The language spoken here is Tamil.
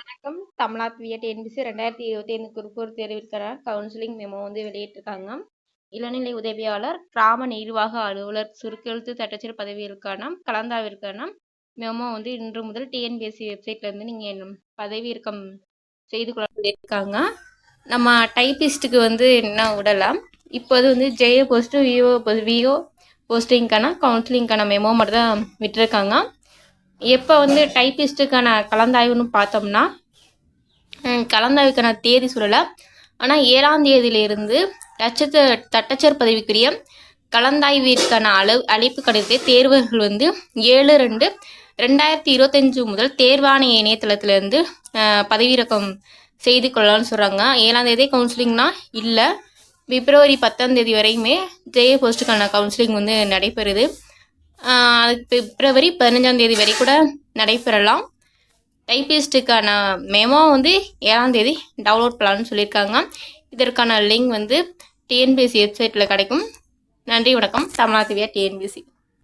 வணக்கம். தமிழ்நாடு விஎட் என்பிசி ரெண்டாயிரத்தி இருபத்தி ஐந்து குறுப்பூர் தேர்விற்கான கவுன்சிலிங் மெமோ வந்து வெளியிட்டிருக்காங்க. இளநிலை உதவியாளர் கிராம நிர்வாக அலுவலர் சுருக்கெழுத்து தட்டச்சர் பதவியிற்கான கலந்தாவிற்கான மெமோ வந்து இன்று முதல் டிஎன்பிஎஸ்சி வெப்சைட்லேருந்து நீங்கள் பதவியிறக்கம் செய்து கொள்ள சொல்லியிருக்காங்க. நம்ம டைப்பிஸ்ட்டுக்கு வந்து என்ன விடலாம்? இப்போது வந்து ஜெயோ போஸ்ட்டு விஓ விஓ போஸ்டிங்க்கான கவுன்சிலிங்க்கான மெமோ மட்டும் தான் விட்டுருக்காங்க. எப்போ வந்து டைப்பிஸ்ட்டுக்கான கலந்தாய்வுன்னு பார்த்தோம்னா கலந்தாய்வுக்கான தேதி சொல்லலை. ஆனால் ஏழாம் தேதியிலிருந்து தச்சத்த தட்டச்சர் பதவிக்குரிய கலந்தாய்விற்கான அளவு அழைப்பு கடிதத்தை தேர்வர்கள் வந்து ஏழு ரெண்டு ரெண்டாயிரத்தி இருபத்தஞ்சு முதல் தேர்வாணைய இணையதளத்திலேருந்து பதவியிறக்கம் செய்து கொள்ளலாம்னு சொல்கிறாங்க ஏழாம் தேதி கவுன்சிலிங்னா இல்லை. பிப்ரவரி பத்தாம் தேதி வரையுமே ஜெய போஸ்ட்டுக்கான கவுன்சிலிங் வந்து நடைபெறுது. பிப்ரவரி பதினஞ்சாம் தேதி வரை கூட நடைபெறலாம். டைப்பிஸ்ட்டுக்கான மேமோ வந்து ஏழாம் தேதி டவுன்லோட் பண்ணலான்னு சொல்லியிருக்காங்க. இதற்கான லிங்க் வந்து டிஎன்பிஎஸ்சி வெப்சைட்டில் கிடைக்கும். நன்றி வணக்கம். தமிழ்நாட்டுவியா டிஎன்பிஎஸ்சி